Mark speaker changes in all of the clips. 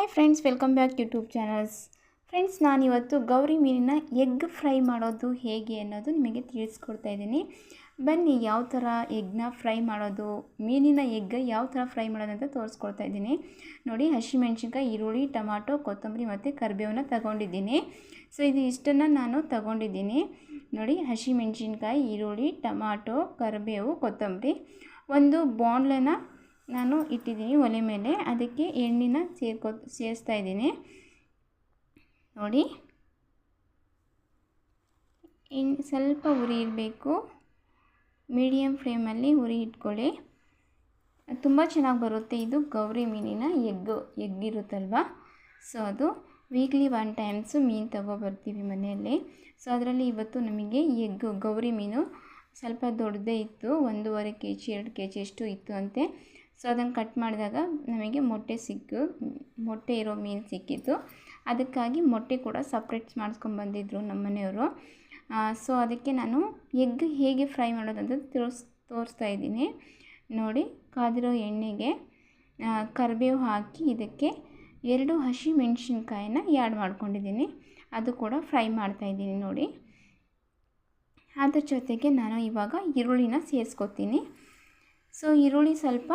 Speaker 1: Hi friends welcome back YouTube channels friends ನಾನಿವತ್ತು ಗೌರಿ ಮೀನಿನ ಎಗ್ ಫ್ರೈ ಮಾಡೋದು ಹೇಗೆ ಅನ್ನೋದು ನಿಮಗೆ ತಿಳಿಸ್ಕೊಡ್ತಾ ಇದ್ದೀನಿ. ಬನ್ನಿ, ಯಾವ ಥರ ಎಗ್ನ ಫ್ರೈ ಮಾಡೋದು, ಮೀನಿನ ಎಗ್ ಯಾವ ಥರ ಫ್ರೈ ಮಾಡೋದು ಅಂತ ತೋರಿಸ್ಕೊಡ್ತಾ ಇದ್ದೀನಿ. ನೋಡಿ ಹಸಿಮೆಣ್ಸಿನ್ಕಾಯಿ ಈರುಳ್ಳಿ, ಟೊಮಾಟೊ, ಕೊತ್ತಂಬರಿ ಮತ್ತು ಕರಿಬೇವನ್ನ ತಗೊಂಡಿದ್ದೀನಿ. ಸೊ ಇದು ಇಷ್ಟನ್ನು ನಾನು ತಗೊಂಡಿದ್ದೀನಿ. ನೋಡಿ ಹಸಿಮೆಣ್ಸಿನ್ಕಾಯಿ ಈರುಳ್ಳಿ, ಟೊಮಾಟೊ, ಕರಿಬೇವು, ಕೊತ್ತಂಬರಿ. ಒಂದು ಬಾಣಲೆನ ನಾನು ಇಟ್ಟಿದ್ದೀನಿ ಒಲೆ ಮೇಲೆ. ಅದಕ್ಕೆ ಎಣ್ಣೆನ ಸೇರ್ಕೊ, ಸೇರಿಸ್ತಾ ಇದ್ದೀನಿ. ನೋಡಿ. ಎಣ್ಣೆ ಸ್ವಲ್ಪ ಉರಿ ಇರಬೇಕು. ಮೀಡಿಯಮ್ ಫ್ಲೇಮಲ್ಲಿ ಉರಿ ಇಟ್ಕೊಳ್ಳಿ. ತುಂಬ ಚೆನ್ನಾಗಿ ಬರುತ್ತೆ ಇದು ಗೌರಿ ಮೀನಿನ ಎಗ್ಗು. ಎಗ್ ಇರುತ್ತಲ್ವಾ? ಸೊ, ಅದು ವೀಕ್ಲಿ ಒನ್ ಟೈಮ್ಸು ಮೀನು ತಗೊಬರ್ತೀವಿ ಮನೆಯಲ್ಲಿ. ಸೊ, ಅದರಲ್ಲಿ ಇವತ್ತು ನಮಗೆ ಎಗ್ಗು, ಗೌರಿ ಮೀನು ಸ್ವಲ್ಪ ದೊಡ್ಡದೇ ಇತ್ತು. ಒಂದೂವರೆ ಕೆ ಜಿ ಎರಡು ಕೆ ಜಿ ಅಷ್ಟು ಇತ್ತು ಅಂತೆ. ಸೊ ಅದನ್ನು ಕಟ್ ಮಾಡಿದಾಗ ನಮಗೆ ಮೊಟ್ಟೆ ಸಿಕ್ಕು ಮೊಟ್ಟೆ ಇರೋ ಮೀನು ಸಿಕ್ಕಿತ್ತು ಅದಕ್ಕಾಗಿ ಮೊಟ್ಟೆ ಕೂಡ ಸಪ್ರೇಟ್ ಮಾಡಿಸ್ಕೊಂಬಂದಿದ್ರು ನಮ್ಮ ಮನೆಯವರು. ಸೊ ಅದಕ್ಕೆ ನಾನು ಎಗ್ ಹೇಗೆ ಫ್ರೈ ಮಾಡೋದಂತ ತೋರಿಸ್ ತೋರಿಸ್ತಾ ಇದ್ದೀನಿ. ನೋಡಿ, ಕಾದಿರೋ ಎಣ್ಣೆಗೆ ಕರಿಬೇವು ಹಾಕಿ ಇದಕ್ಕೆ ಎರಡು ಹಸಿ ಮೆಣಸಿನ್ಕಾಯಿನ ಆ್ಯಡ್ ಮಾಡ್ಕೊಂಡಿದ್ದೀನಿ. ಅದು ಕೂಡ ಫ್ರೈ ಮಾಡ್ತಾಯಿದ್ದೀನಿ ನೋಡಿ. ಅದ್ರ ಜೊತೆಗೆ ನಾನು ಇವಾಗ ಈರುಳ್ಳಿನ ಸೇರಿಸ್ಕೊತೀನಿ. ಸೊ ಈರುಳ್ಳಿ ಸ್ವಲ್ಪ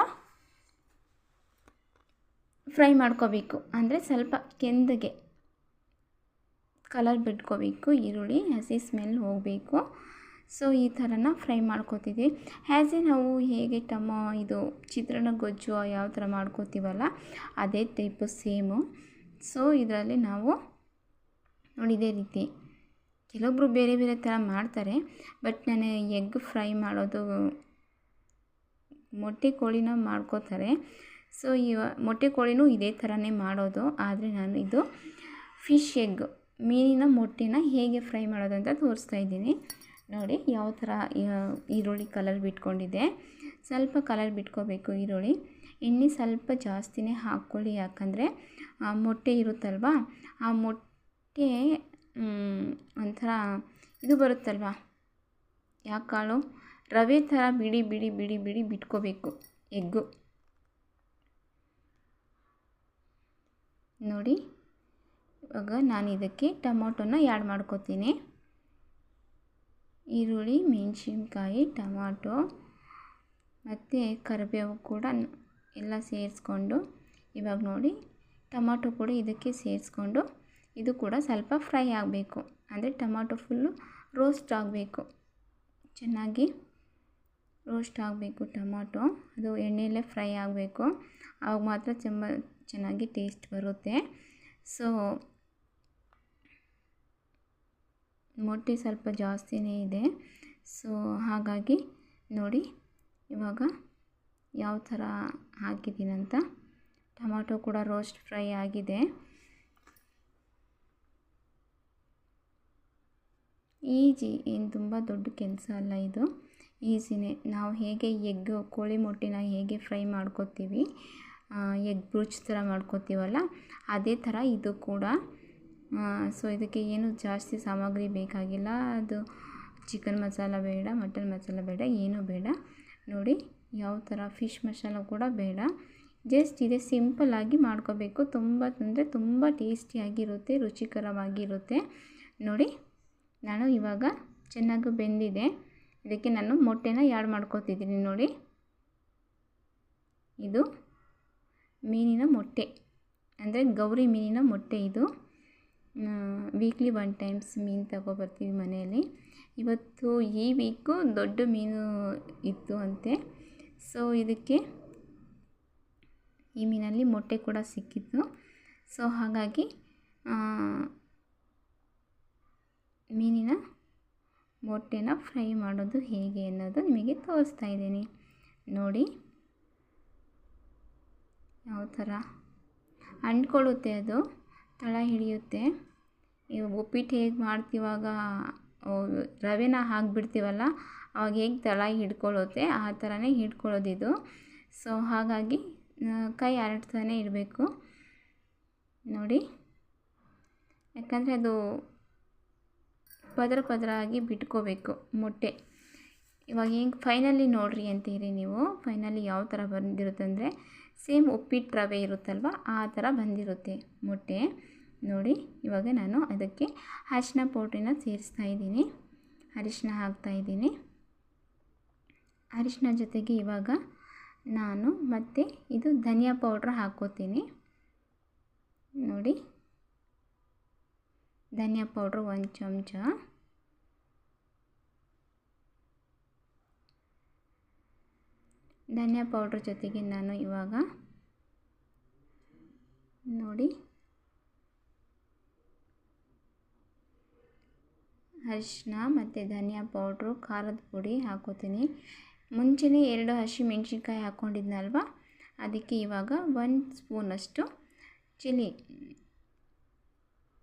Speaker 1: ಫ್ರೈ ಮಾಡ್ಕೋಬೇಕು. ಅಂದರೆ ಸ್ವಲ್ಪ ಕೆಂದಗೆ ಕಲರ್ ಬಿಟ್ಕೋಬೇಕು. ಈರುಳ್ಳಿ, ಹಸಿ ಸ್ಮೆಲ್ ಹೋಗಬೇಕು. ಸೊ ಈ ಥರನ ಫ್ರೈ ಮಾಡ್ಕೋತಿದ್ವಿ. ಆ್ಯಸ್ ಎ ನಾವು ಹೇಗೆ ಟಮ ಇದು ಚಿತ್ರಾನ್ನ ಗೊಜ್ಜು ಯಾವ ಥರ ಮಾಡ್ಕೋತೀವಲ್ಲ, ಅದೇ ಟೈಪು ಸೇಮು ಸೊ ಇದರಲ್ಲಿ ನಾವು ನೋಡಿ, ಇದೇ ರೀತಿ. ಕೆಲವೊಬ್ಬರು ಬೇರೆ ಬೇರೆ ಥರ ಮಾಡ್ತಾರೆ ಬಟ್ ನಾನು ಎಗ್ ಫ್ರೈ ಮಾಡೋದು ಮೊಟ್ಟೆ ಕೋಳಿನ ಮಾಡ್ಕೋತಾರೆ. ಸೊ ಈ ಮೊಟ್ಟೆ ಕೋಳಿನೂ ಇದೇ ಥರನೇ ಮಾಡೋದು. ಆದರೆ ನಾನು ಇದು ಫಿಶ್ ಎಗ್, ಮೀನಿನ ಮೊಟ್ಟೆನ ಹೇಗೆ ಫ್ರೈ ಮಾಡೋದು ಅಂತ ತೋರಿಸ್ತಾ ಇದ್ದೀನಿ. ನೋಡಿ, ಯಾವ ಥರ ಈರುಳ್ಳಿ ಕಲರ್ ಬಿಟ್ಕೊಂಡಿದೆ. ಸ್ವಲ್ಪ ಕಲರ್ ಬಿಟ್ಕೋಬೇಕು ಈರುಳ್ಳಿ. ಎಣ್ಣೆ ಸ್ವಲ್ಪ ಜಾಸ್ತಿನೇ ಹಾಕ್ಕೊಳ್ಳಿ. ಯಾಕಂದರೆ ಮೊಟ್ಟೆ ಇರುತ್ತಲ್ವ? ಆ ಮೊಟ್ಟೆ ಒಂಥರ ಇದು ಬರುತ್ತಲ್ವ? ಯಾಕೆ ರವೆ ಥರ ಬಿಡಿ ಬಿಡಿ ಬಿಡಿ ಬಿಡಿ ಬಿಟ್ಕೋಬೇಕು ಎಗ್ಗು. ನೋಡಿ. ಇವಾಗ ನಾನು ಇದಕ್ಕೆ ಟೊಮೊಟೊನ ಆ್ಯಡ್ ಮಾಡ್ಕೋತೀನಿ. ಈರುಳ್ಳಿ, ಮೆಣಸಿನ್ಕಾಯಿ, ಟೊಮಾಟೊ, ಮತ್ತು ಕರಿಬೇವು ಕೂಡ ಎಲ್ಲ ಸೇರಿಸ್ಕೊಂಡು, ಇವಾಗ ನೋಡಿ, ಟೊಮಾಟೊ ಕೂಡ ಇದಕ್ಕೆ ಸೇರಿಸ್ಕೊಂಡು, ಇದು ಕೂಡ ಸ್ವಲ್ಪ ಫ್ರೈ ಆಗಬೇಕು. ಅಂದರೆ ಟೊಮಾಟೊ ಫುಲ್ಲು ರೋಸ್ಟ್ ಆಗಬೇಕು. ಚೆನ್ನಾಗಿ ರೋಸ್ಟ್ ಆಗಬೇಕು, ಟೊಮಾಟೊ. ಅದು ಎಣ್ಣೆಯಲ್ಲೇ ಫ್ರೈ ಆಗಬೇಕು. ಆವಾಗ ಮಾತ್ರ ತುಂಬ ಚೆನ್ನಾಗಿ ಟೇಸ್ಟ್ ಬರುತ್ತೆ. ಸೊ, ಮೊಟ್ಟೆ ಸ್ವಲ್ಪ ಜಾಸ್ತಿನೇ ಇದೆ. ಸೊ, ಹಾಗಾಗಿ ನೋಡಿ, ಇವಾಗ ಯಾವ ಥರ ಹಾಕಿದ್ದೀನಂತ. ಟೊಮಾಟೊ ಕೂಡ ರೋಸ್ಟ್ ಫ್ರೈ ಆಗಿದೆ. ಈಜಿ, ಏನು ತುಂಬ ದೊಡ್ಡ ಕೆಲಸ ಅಲ್ಲ ಇದು. ಈಸಿನೇ. ನಾವು ಹೇಗೆ ಎಗ್ ಕೋಳಿ ಮೊಟ್ಟೆನ ಹೇಗೆ ಫ್ರೈ ಮಾಡ್ಕೋತೀವಿ ಎಗ್ ಬ್ರೂಚ್ ಥರ ಮಾಡ್ಕೋತೀವಲ್ಲ, ಅದೇ ಥರ ಇದು ಕೂಡ. ಸೊ ಇದಕ್ಕೆ ಏನು ಜಾಸ್ತಿ ಸಾಮಗ್ರಿ ಬೇಕಾಗಿಲ್ಲ. ಅದು ಚಿಕನ್ ಮಸಾಲ ಬೇಡ, ಮಟನ್ ಮಸಾಲ ಬೇಡ, ಏನೂ ಬೇಡ. ನೋಡಿ, ಯಾವ ಥರ ಫಿಶ್ ಮಸಾಲ ಕೂಡ ಬೇಡ. ಜಸ್ಟ್ ಇದೆ ಸಿಂಪಲ್ಲಾಗಿ ಮಾಡ್ಕೋಬೇಕು. ತುಂಬ ಅಂದರೆ ತುಂಬ ಟೇಸ್ಟಿಯಾಗಿರುತ್ತೆ, ರುಚಿಕರವಾಗಿರುತ್ತೆ. ನೋಡಿ, ನಾನು ಇವಾಗ ಚೆನ್ನಾಗಿ ಬೆಂದಿದೆ. ಇದಕ್ಕೆ ನಾನು ಮೊಟ್ಟೆನ ಯಾಡ್ ಮಾಡ್ಕೋತಿದ್ದೀನಿ ನೋಡಿ. ಇದು ಮೀನಿನ ಮೊಟ್ಟೆ. ಅಂದರೆ ಗೌರಿ ಮೀನಿನ ಮೊಟ್ಟೆ ಇದು. ವೀಕ್ಲಿ ಒನ್ ಟೈಮ್ಸ್ ಮೀನು ತಗೊಬರ್ತೀವಿ ಮನೆಯಲ್ಲಿ. ಇವತ್ತು ಈ ವೀಕು ದೊಡ್ಡ ಮೀನು ಇತ್ತು ಅಂತೆ. ಸೊ ಇದಕ್ಕೆ ಈ ಮೀನಲ್ಲಿ ಮೊಟ್ಟೆ ಕೂಡ ಸಿಕ್ಕಿತ್ತು. ಸೊ ಹಾಗಾಗಿ ಮೀನಿನ ಮೊಟ್ಟೆನ ಫ್ರೈ ಮಾಡೋದು ಹೇಗೆ ಅನ್ನೋದು ನಿಮಗೆ ತೋರಿಸ್ತಾ ಇದ್ದೀನಿ. ನೋಡಿ. ಯಾವ ಥರ? ಅಂಟ್ಕೊಳ್ಳುತ್ತೆ ಅದು. ತಳ ಹಿಡಿಯುತ್ತೆ. ಉಪ್ಪಿಟ್ಟು ಹೇಗೆ ಮಾಡ್ತೀವಾಗ ರವೆನ ಹಾಕ್ಬಿಡ್ತೀವಲ್ಲ, ಅವಾಗ ಹೇಗೆ ತಳ ಹಿಡ್ಕೊಳ್ಳುತ್ತೆ, ಆ ಥರನೇ ಹಿಡ್ಕೊಳ್ಳೋದಿದು. ಸೊ, ಹಾಗಾಗಿ ಕೈ ಹರಡ್ತಾನೆ ಇರಬೇಕು. ನೋಡಿ. ಯಾಕಂದರೆ ಅದು ಪದರ ಪದರ ಆಗಿ ಬಿಟ್ಕೋಬೇಕು, ಮೊಟ್ಟೆ. ಇವಾಗ ಹೆಂಗೆ ಫೈನಲಿ ನೋಡಿರಿ ಅಂತೀರಿ ನೀವು? ಫೈನಲಿ ಯಾವ ಥರ ಬಂದಿರುತ್ತೆ ಅಂದರೆ ಸೇಮ್ ಉಪ್ಪಿಟ್ಟು ರವೆ ಇರುತ್ತಲ್ವ, ಆ ಥರ ಬಂದಿರುತ್ತೆ ಮೊಟ್ಟೆ. ನೋಡಿ, ಇವಾಗ ನಾನು ಅದಕ್ಕೆ ಅರಿಶಿನ ಪೌಡ್ರಿನ ಸೇರಿಸ್ತಾ ಇದ್ದೀನಿ. ಅರಿಶಿನ ಹಾಕ್ತಾಯಿದ್ದೀನಿ ಅರಿಶಿನ ಜೊತೆಗೆ ಇವಾಗ ನಾನು ಮತ್ತು ಇದು ಧನಿಯಾ ಪೌಡ್ರ್ ಹಾಕ್ಕೋತೀನಿ. ನೋಡಿ ಧನಿಯಾ ಪೌಡ್ರ್ ಒಂದು ಚಮಚ. ಧನಿಯಾ ಪೌಡ್ರ್ ಜೊತೆಗೆ ನಾನು ಇವಾಗ ನೋಡಿ ಅರಿಶಿನ ಮತ್ತು ಧನಿಯಾ ಪೌಡ್ರು, ಖಾರದ ಪುಡಿ ಹಾಕೋತೀನಿ. ಮುಂಚೆನೇ ಎರಡು ಹಸಿ ಮೆಣಸಿನ್ಕಾಯಿ ಹಾಕ್ಕೊಂಡಿದ್ನಲ್ವ ಅದಕ್ಕೆ ಇವಾಗ ಒಂದು ಸ್ಪೂನಷ್ಟು ಚಿಲ್ಲಿ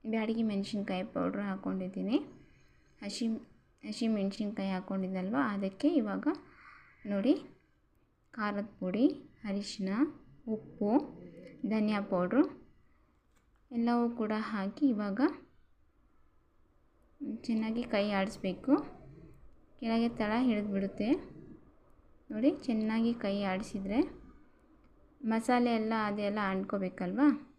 Speaker 1: ಬ್ಯಾಡಗಿ ಮೆಣಸಿನ್ಕಾಯಿ ಪೌಡ್ರ್ ಹಾಕ್ಕೊಂಡಿದ್ದೀನಿ ಹಸಿ ಹಸಿ ಮೆಣಸಿನ್ಕಾಯಿ ಹಾಕ್ಕೊಂಡಿದ್ದಲ್ವ ಅದಕ್ಕೆ ಇವಾಗ ನೋಡಿ, ಖಾರದ ಪುಡಿ, ಅರಿಶಿನ, ಉಪ್ಪು, ಧನಿಯಾ ಪೌಡ್ರು ಎಲ್ಲವೂ ಕೂಡ ಹಾಕಿ ಇವಾಗ ಚೆನ್ನಾಗಿ ಕೈ ಆಡಿಸ್ಬೇಕು. ಕೆಳಗೆ ತಳ ಹಿಡಿದ್ಬಿಡುತ್ತೆ. ನೋಡಿ, ಚೆನ್ನಾಗಿ ಕೈ ಆಡಿಸಿದರೆ ಮಸಾಲೆ ಎಲ್ಲ, ಅದೆಲ್ಲ ಅಂಟ್ಕೋಬೇಕಲ್ವಾ?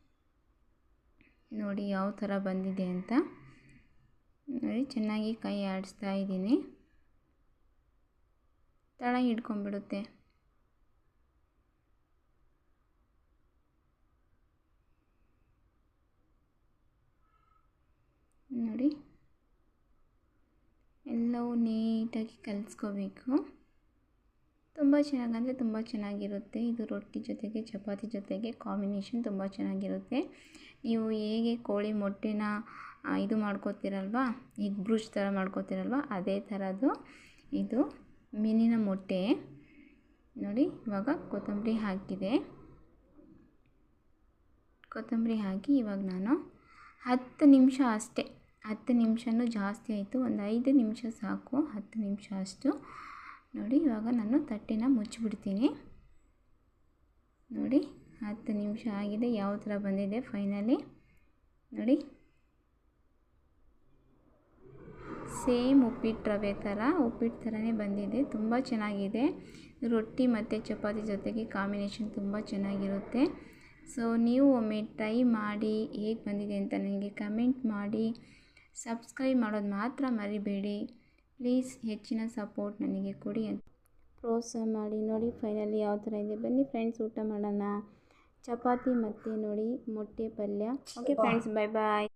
Speaker 1: ನೋಡಿ ಯಾವ ಥರ ಬಂದಿದೆ ಅಂತ. ನೋಡಿ, ಚೆನ್ನಾಗಿ ಕೈ ಆಡಿಸ್ತಾ ಇದ್ದೀನಿ. ತಳ ಹಿಡ್ಕೊಂಬಿಡುತ್ತೆ ನೋಡಿ, ಎಲ್ಲವೂ ನೀಟಾಗಿ ಕಲಿಸ್ಕೋಬೇಕು. ತುಂಬ ಚೆನ್ನಾಗಂದರೆ ತುಂಬ ಚೆನ್ನಾಗಿರುತ್ತೆ. ಇದು ರೊಟ್ಟಿ ಜೊತೆಗೆ, ಚಪಾತಿ ಜೊತೆಗೆ ಕಾಂಬಿನೇಷನ್ ತುಂಬ ಚೆನ್ನಾಗಿರುತ್ತೆ. ನೀವು ಹೇಗೆ ಕೋಳಿ ಮೊಟ್ಟೆನ ಇದು ಮಾಡ್ಕೋತೀರಲ್ವ? ಎಗ್ ಬ್ರೂಚ್ ಥರ ಮಾಡ್ಕೋತೀರಲ್ವ? ಅದೇ ಥರದ್ದು ಇದು ಮೀನಿನ ಮೊಟ್ಟೆ. ನೋಡಿ, ಇವಾಗ ಕೊತ್ತಂಬರಿ ಹಾಕಿದೆ. ಕೊತ್ತಂಬರಿ ಹಾಕಿ ಇವಾಗ ನಾನು ಹತ್ತು ನಿಮಿಷ ಅಷ್ಟೇ, ಹತ್ತು ನಿಮಿಷನೂ ಜಾಸ್ತಿ ಆಯಿತು. ಒಂದು ಐದು ನಿಮಿಷ ಸಾಕು, ಹತ್ತು ನಿಮಿಷ ಅಷ್ಟು. ನೋಡಿ, ಇವಾಗ ನಾನು ತಟ್ಟೆನ ಮುಚ್ಚಿಬಿಡ್ತೀನಿ. ನೋಡಿ ಹತ್ತು ನಿಮಿಷ ಆಗಿದೆ ಯಾವ ಥರ ಬಂದಿದೆ ಫೈನಲಿ ನೋಡಿ. ಸೇಮ್ ಉಪ್ಪಿಟ್ಟು ರವೆ ಥರ ಉಪ್ಪಿಟ್ಟು ಥರನೇ ಬಂದಿದೆ, ತುಂಬ ಚೆನ್ನಾಗಿದೆ. ರೊಟ್ಟಿ ಮತ್ತು ಚಪಾತಿ ಜೊತೆಗೆ ಕಾಂಬಿನೇಷನ್ ತುಂಬ ಚೆನ್ನಾಗಿರುತ್ತೆ. ಸೊ ನೀವು ಒಮ್ಮೆ ಟ್ರೈ ಮಾಡಿ ಹೇಗೆ ಬಂದಿದೆ ಅಂತ ನನಗೆ ಕಮೆಂಟ್ ಮಾಡಿ. ಸಬ್ಸ್ಕ್ರೈಬ್ ಮಾಡೋದು ಮಾತ್ರ ಮರಿಬೇಡಿ. ಪ್ಲೀಸ್ ಹೆಚ್ಚಿನ ಸಪೋರ್ಟ್ ನನಗೆ ಕೊಡಿ ಅಂತ. ಪ್ರೋತ್ಸಾಹ ಮಾಡಿ ನೋಡಿ ಫೈನಲಿ ಯಾವ ಥರ ಇದೆ. ಬನ್ನಿ ಫ್ರೆಂಡ್ಸ್ ಊಟ ಮಾಡೋಣ. ಚಪಾತಿ ಮತ್ತು ನೋಡಿ ಮೊಟ್ಟೆ ಪಲ್ಯ. ಓಕೆ ಫ್ರೆಂಡ್ಸ್ ಬಾಯ್ ಬಾಯ್